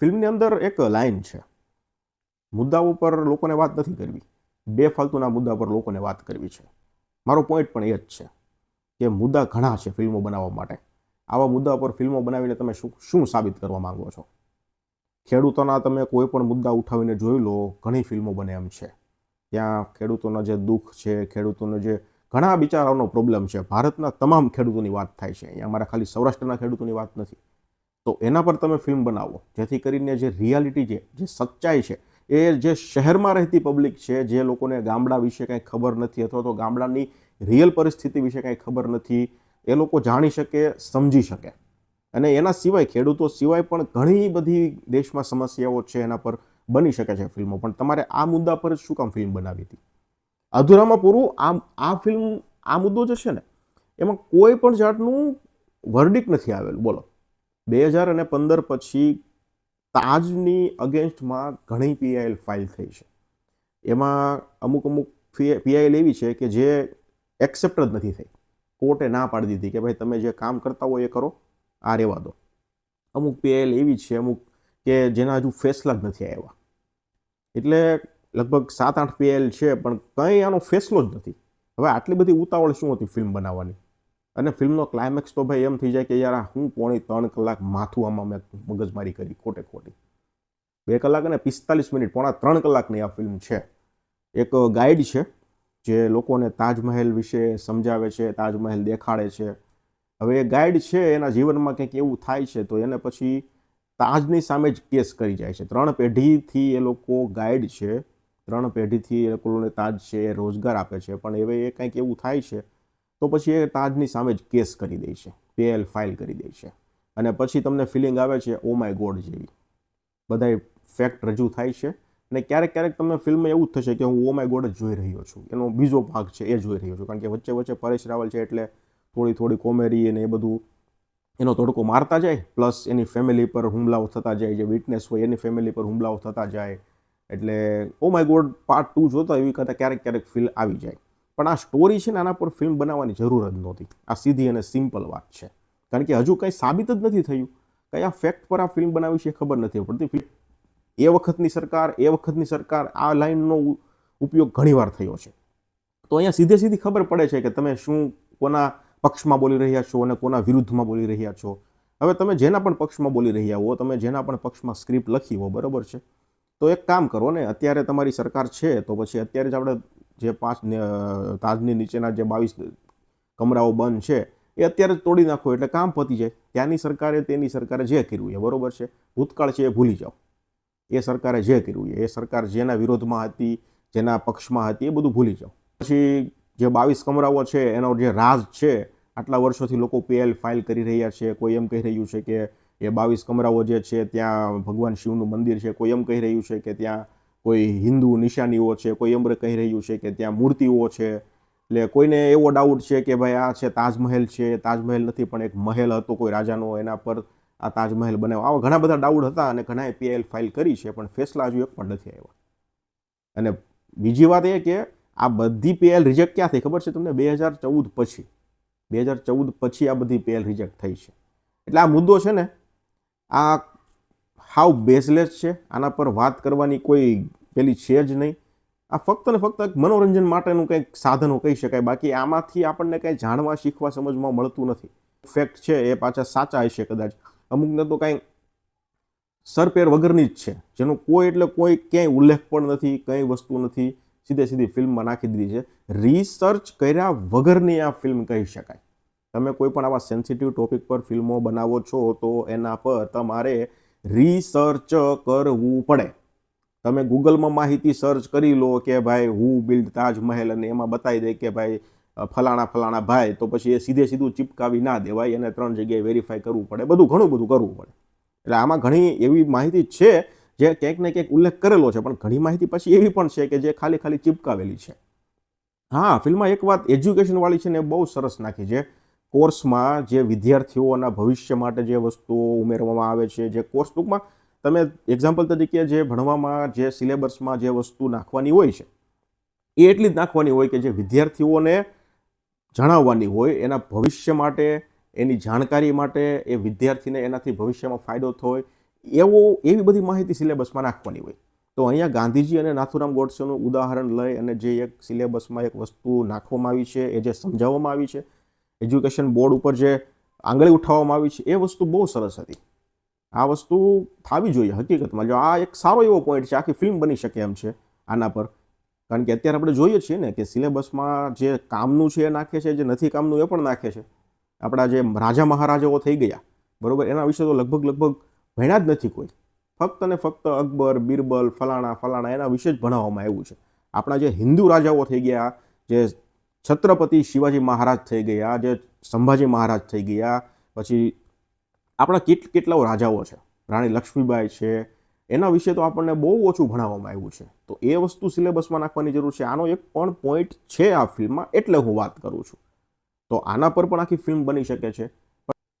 ફિલ્મની અંદર એક લાઈન છે. મુદ્દાઓ પર લોકોને વાત નથી કરવી. બે ફાલતુના મુદ્દા પર લોકોને વાત કરવી છે. મારો પોઈન્ટ પણ એ જ છે કે મુદ્દા ઘણા છે ફિલ્મો બનાવવા માટે. આવા મુદ્દા પર ફિલ્મો બનાવીને તમે શું શું સાબિત કરવા માંગો છો? ખેડૂતોના તમે કોઈ પણ મુદ્દા ઉઠાવીને જોઈ લો, ઘણી ફિલ્મો બને એમ છે. ત્યાં ખેડૂતોના જે દુઃખ છે, ખેડૂતોનો જે ઘણા બિચારાઓનો પ્રોબ્લેમ છે. ભારતના તમામ ખેડૂતોની વાત થાય છે. અહીંયા અમારા ખાલી સૌરાષ્ટ્રના ખેડૂતોની વાત નથી. તો એના પર તમે ફિલ્મ બનાવો. જેથી કરીને જે રિયાલિટી છે, જે સચ્ચાઈ છે, એ જે શહેરમાં રહેતી પબ્લિક છે, જે લોકોને ગામડા વિશે કાંઈ ખબર નથી અથવા તો ગામડાની રિયલ પરિસ્થિતિ વિશે કાંઈ ખબર નથી, એ લોકો જાણી શકે, સમજી શકે. અને એના સિવાય ખેડૂતો સિવાય પણ ઘણી બધી દેશમાં સમસ્યાઓ છે એના પર બની શકે છે ફિલ્મો પણ. તમારે આ મુદ્દા પર જ શું કામ ફિલ્મ બનાવી હતી? અધૂરામાં પૂરું આ આ ફિલ્મ આ મુદ્દો જે છે ને? એમાં કોઈ પણ જાતનું વર્ડિક નથી આવેલું. બોલો. બે હજાર અને પંદર પછી તાજની અગેન્સ્ટમાં ઘણી પીઆઈએલ ફાઇલ થઈ છે. એમાં અમુક અમુક પીઆઈએલ એવી છે કે જે એક્સેપ્ટ જ નથી થઈ. કોર્ટે ના પાડી દીધી કે ભાઈ તમે જે કામ કરતા હોય એ કરો, આ રહેવા દો. અમુક પીએલ એવી છે અમુક કે જેના હજુ ફેસલા જ નથી આવ્યા. એટલે લગભગ સાત આઠ પીએલ છે, પણ કંઈ આનો ફેસલો જ નથી. હવે આટલી બધી ઉતાવળ શું હતી ફિલ્મ બનાવવાની? અને ફિલ્મનો ક્લાઇમેક્સ તો ભાઈ એમ થઈ જાય કે યાર હું પોણી ત્રણ કલાક માથું આમાં મેં મગજમારી કરી ખોટે ખોટી. બે કલાક અને પિસ્તાલીસ મિનિટ, પોણા ત્રણ કલાકની આ ફિલ્મ છે. એક ગાઈડ છે, જે લોકોને તાજમહેલ વિશે સમજાવે છે, તાજમહેલ દેખાડે છે. હવે એ ગાઈડ છે, એના જીવનમાં કંઈક એવું થાય છે, તો એને પછી તાજની સામે જ કેસ કરી જાય છે. ત્રણ પેઢીથી એ લોકો ગાઈડ છે, ત્રણ પેઢીથી એ લોકોને તાજ છે, એ રોજગાર આપે છે, પણ હવે એ કંઈક એવું થાય છે તો પછી એ તાજની સામે જ કેસ કરી દે છે, પીએલ ફાઇલ કરી દે છે. અને પછી તમને ફિલિંગ આવે છે ઓ માય ગોડ જેવી. બધાય ફેક્ટ રજૂ થાય છે. અને ક્યારેક ક્યારેક તમને ફિલ્મ એવું જ થશે કે હું ઓ માય ગોડ જ જોઈ રહ્યો છું. એનો બીજો ભાગ છે, એ જોઈ રહ્યો છું. કારણ કે વચ્ચે વચ્ચે પરેશ રાવલ છે એટલે થોડી થોડી કોમેડી અને એ બધું એનો તડકો મારતા જાય. પ્લસ એની ફેમિલી પર હુમલાઓ થતા જાય, જે વિટનેસ હોય એની ફેમિલી પર હુમલાઓ થતા જાય. એટલે oh my God part two જોતા એવી કરતાં ક્યારેક ક્યારેક ફીલ આવી જાય. પણ આ સ્ટોરી છે ને આના પર ફિલ્મ બનાવવાની જરૂર જ નહોતી. આ સીધી અને સિમ્પલ વાત છે. કારણ કે હજુ કંઈ સાબિત જ નથી થયું. કયા ફેક્ટ પર આ ફિલ્મ બનાવી છે ખબર નથી પડતી. એ વખતની સરકાર, એ વખતની સરકાર આ લાઇનનો ઉપયોગ ઘણીવાર થયો છે. તો અહીંયા સીધે સીધી ખબર પડે છે કે તમે શું કોના પક્ષમાં બોલી રહ્યા છો અને કોના વિરુદ્ધમાં બોલી રહ્યા છો. હવે તમે જેના પણ પક્ષમાં બોલી રહ્યા હો, તમે જેના પણ પક્ષમાં સ્ક્રિપ્ટ લખી હો, બરાબર છે? તો એક કામ કરો ને, અત્યારે તમારી સરકાર છે, તો પછી અત્યારે જ આપણે જે પાંચ તાજની નીચેના જે બાવીસ કમરાઓ બંધ છે, એ અત્યારે જ તોડી નાખો એટલે કામ પતી જાય. ત્યાંની સરકારે તેની સરકારે જે કર્યું એ બરોબર છે. ભૂતકાળ છે એ ભૂલી જાઓ. એ સરકારે જે કર્યું એ સરકાર જેના વિરોધમાં હતી, જેના પક્ષમાં હતી એ બધું ભૂલી જાઓ. પછી જે બાવીસ કમરાઓ છે, એનો જે રાજ છે, આટલા વર્ષોથી લોકો પીએલ ફાઇલ કરી રહ્યા છે. કોઈ એમ કહી રહ્યું છે કે એ બાવીસ કમરાઓ જે છે, ત્યાં ભગવાન શિવનું મંદિર છે, કોઈ એમ કહી રહ્યું છે કે ત્યાં કોઈ હિન્દુ નિશાનીઓ છે, કોઈ એમ કહી રહ્યું છે કે ત્યાં મૂર્તિઓ છે. એટલે કોઈને એવો ડાઉટ છે કે ભાઈ આ છે તાજમહેલ છે, તાજમહેલ નથી, પણ એક મહેલ હતો કોઈ રાજાનો, એના પર આ તાજમહેલ બનાવ્યો. આવા ઘણા બધા ડાઉટ હતા અને ઘણાએ પીઆઈએલ ફાઇલ કરી છે, પણ ફેસલા હજુ એક પણ નથી આવ્યા. અને બીજી વાત એ કે આ બધી પીએલ રિજેક્ટ ક્યાં થઈ ખબર છે તમને? બે હજાર ચૌદ પછી. બે હજાર ચૌદ પછી આ બધી પીએલ રિજેક્ટ થઈ છે. એટલે આ મુદ્દો છે ને, આ હાવ બેઝલેસ છે. આના પર વાત કરવાની કોઈ પેલી છે જ નહીં. આ ફક્ત ને ફક્ત મનોરંજન માટેનું કંઈક સાધનો કહી શકાય. બાકી આમાંથી આપણને કંઈ જાણવા, શીખવા સમજવા મળતું નથી. ફેક્ટ છે, એ પાછા સાચા હશે કદાચ. અમુકને તો કાંઈ સરપેર વગરની જ છે. જેનો કોઈ એટલે કોઈ ક્યાંય ઉલ્લેખ પણ નથી, કંઈ વસ્તુ નથી. સીધે સીધી ફિલ્મમાં નાખી દીધી છે. રિસર્ચ કર્યા વગરની આ ફિલ્મ કહી શકાય. તમે કોઈ પણ આવા સેન્સિટિવ ટોપિક પર ફિલ્મો બનાવો છો તો એના પર તમારે રિસર્ચ કરવું પડે. તમે ગૂગલમાં માહિતી સર્ચ કરી લો કે ભાઈ હું બિલ્ડ તાજમહેલ અને એમાં બતાવી દે કે ભાઈ ફલાણા ફલાણા ભાઈ, તો પછી એ સીધે સીધું ચિપકાવી ના દેવાય એને ત્રણ જગ્યાએ વેરીફાઈ કરવું પડે. બધું ઘણું બધું કરવું પડે. એટલે આમાં ઘણી એવી માહિતી છે જે ક્યાંક ને ક્યાંક ઉલ્લેખ કરેલો છે, પણ ઘણી માહિતી પછી એવી પણ છે કે જે ખાલી ખાલી ચિપકાવેલી છે. હા ફિલ્મમાં એક વાત એજ્યુકેશનવાળી છે ને બહુ સરસ નાખી છે. કોર્સમાં જે વિદ્યાર્થીઓના ભવિષ્ય માટે જે વસ્તુઓ ઉમેરવામાં આવે છે, જે કોર્સ ટૂંકમાં તમે એક્ઝામ્પલ તરીકે જે ભણવામાં જે સિલેબસમાં જે વસ્તુ નાખવાની હોય છે, એ એટલી જ નાખવાની હોય કે જે વિદ્યાર્થીઓને જણાવવાની હોય, એના ભવિષ્ય માટે, એની જાણકારી માટે એ વિદ્યાર્થીને એનાથી ભવિષ્યમાં ફાયદો થાય, એવો, એવી બધી માહિતી સિલેબસમાં નાખવાની હોય. તો અહીંયા ગાંધીજી અને નાથુરામ ગોડસેનું ઉદાહરણ લઈ અને જે એક સિલેબસમાં એક વસ્તુ નાખવામાં આવી છે, એ જે સમજાવવામાં આવી છે એજ્યુકેશન બોર્ડ ઉપર જે આંગળી ઉઠાવવામાં આવી છે, એ વસ્તુ બહુ સરસ હતી. આ વસ્તુ થવી જોઈએ હકીકતમાં. જો આ એક સારો એવો પોઈન્ટ છે, આખી ફિલ્મ બની શકે એમ છે આના પર. કારણ કે અત્યારે આપણે જોઈએ છીએ ને કે સિલેબસમાં જે કામનું છે એ નાખે છે, જે નથી કામનું એ પણ નાખે છે. આપણા જે રાજા મહારાજાઓ થઈ ગયા, બરાબર? એના વિશે તો લગભગ લગભગ ભણ્યા જ નથી કોઈ. ફક્ત ને ફક્ત અકબર, બિરબલ, ફલાણા ફલાણા એના વિશે જ ભણાવવામાં આવ્યું છે. આપણા જે હિન્દુ રાજાઓ થઈ ગયા, જે છત્રપતિ શિવાજી મહારાજ થઈ ગયા, જે સંભાજી મહારાજ થઈ ગયા, પછી આપણા કેટ, કેટલાઓ રાજાઓ છે, રાણી લક્ષ્મીબાઈ છે, એના વિશે તો આપણને બહુ ઓછું ભણાવવામાં આવ્યું છે. તો એ વસ્તુ સિલેબસમાં નાખવાની જરૂર છે. આનો એક પણ પોઈન્ટ છે આ ફિલ્મમાં, એટલે હું વાત કરું છું. તો આના પર પણ આખી ફિલ્મ બની શકે છે.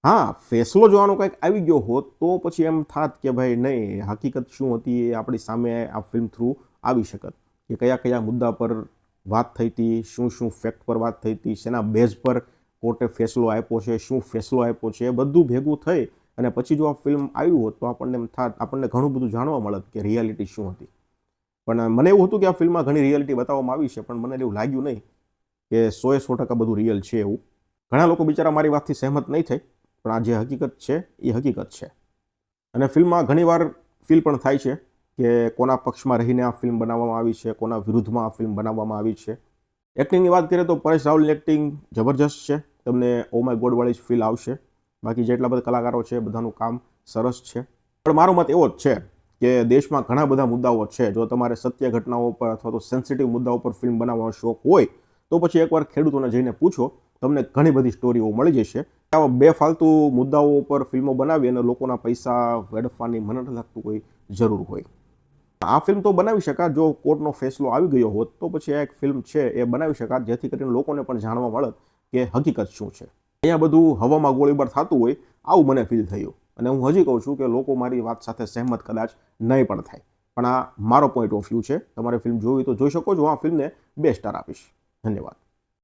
હા, ફેસલો જોવાનો કંઈક આવી ગયો હોત, તો પછી એમ થાત કે ભાઈ નહીં હકીકત શું હતી એ આપણી સામે આ ફિલ્મ થ્રુ આવી શકત. કે કયા કયા મુદ્દા પર વાત થઈ હતી, શું શું ફેક્ટ પર વાત થઈ હતી, શેના બેઝ પર કોર્ટે ફેસલો આપ્યો છે, શું ફેસલો આપ્યો છે, એ બધું ભેગું થઈ અને પછી જો આ ફિલ્મ આવ્યું હોત તો આપણને એમ થાત આપણને ઘણું બધું જાણવા મળત કે રિયાલિટી શું હતી. પણ મને એવું હતું કે આ ફિલ્મમાં ઘણી રિયાલિટી બતાવવામાં આવી છે, પણ મને એવું લાગ્યું નહીં કે સોએ સો ટકા બધું રિયલ છે એવું. ઘણા લોકો બિચારા મારી વાતથી સહેમત નહીં થઈ પણ આ જે હકીકત છે, એ હકીકત છે. અને ફિલ્મમાં ઘણીવાર ફીલ પણ થાય છે. કે કોના પક્ષમાં રહીને આ ફિલ્મ બનાવવામાં આવી છે, કોના વિરુદ્ધમાં આ ફિલ્મ બનાવવામાં આવી છે. એક્ટિંગની વાત કરીએ તો પરેશ રાવલની એક્ટિંગ જબરજસ્ત છે. તમને ઓ માય ગોડવાળી જ ફીલ આવશે. બાકી જેટલા બધા કલાકારો છે, બધાનું કામ સરસ છે. પણ મારો મત એવો જ છે કે દેશમાં ઘણા બધા મુદ્દાઓ છે. જો તમારે સત્ય ઘટનાઓ પર અથવા તો સેન્સિટિવ મુદ્દાઓ પર ફિલ્મ બનાવવાનો શોખ હોય, તો પછી એકવાર ખેડૂતોને જઈને પૂછો, તમને ઘણી બધી સ્ટોરીઓ મળી જશે. આવા બે ફાલતુ મુદ્દાઓ ઉપર ફિલ્મો બનાવી અને લોકોના પૈસા વેડફવાની મને લાગતું કોઈ જરૂર હોય. આ ફિલ્મ તો બનાવી શકાત જો કોર્ટનો ફેસલો આવી ગયો હોત, તો પછી આ એક ફિલ્મ છે, એ બનાવી શકાત જેથી કરીને લોકોને પણ જાણવા મળત કે હકીકત શું છે. અહીંયા બધું હવામાં ગોળીબાર થતું હોય, આવું મને ફીલ થયું. અને હું હજી કહું છું કે લોકો મારી વાત સાથે સહેમત કદાચ નહીં પણ થાય. પણ આ મારો પોઈન્ટ ઓફ વ્યૂ છે. તમારે ફિલ્મ જોવી તો જોઈ શકો છો. હું આ ફિલ્મને બે સ્ટાર આપીશ. ધન્યવાદ.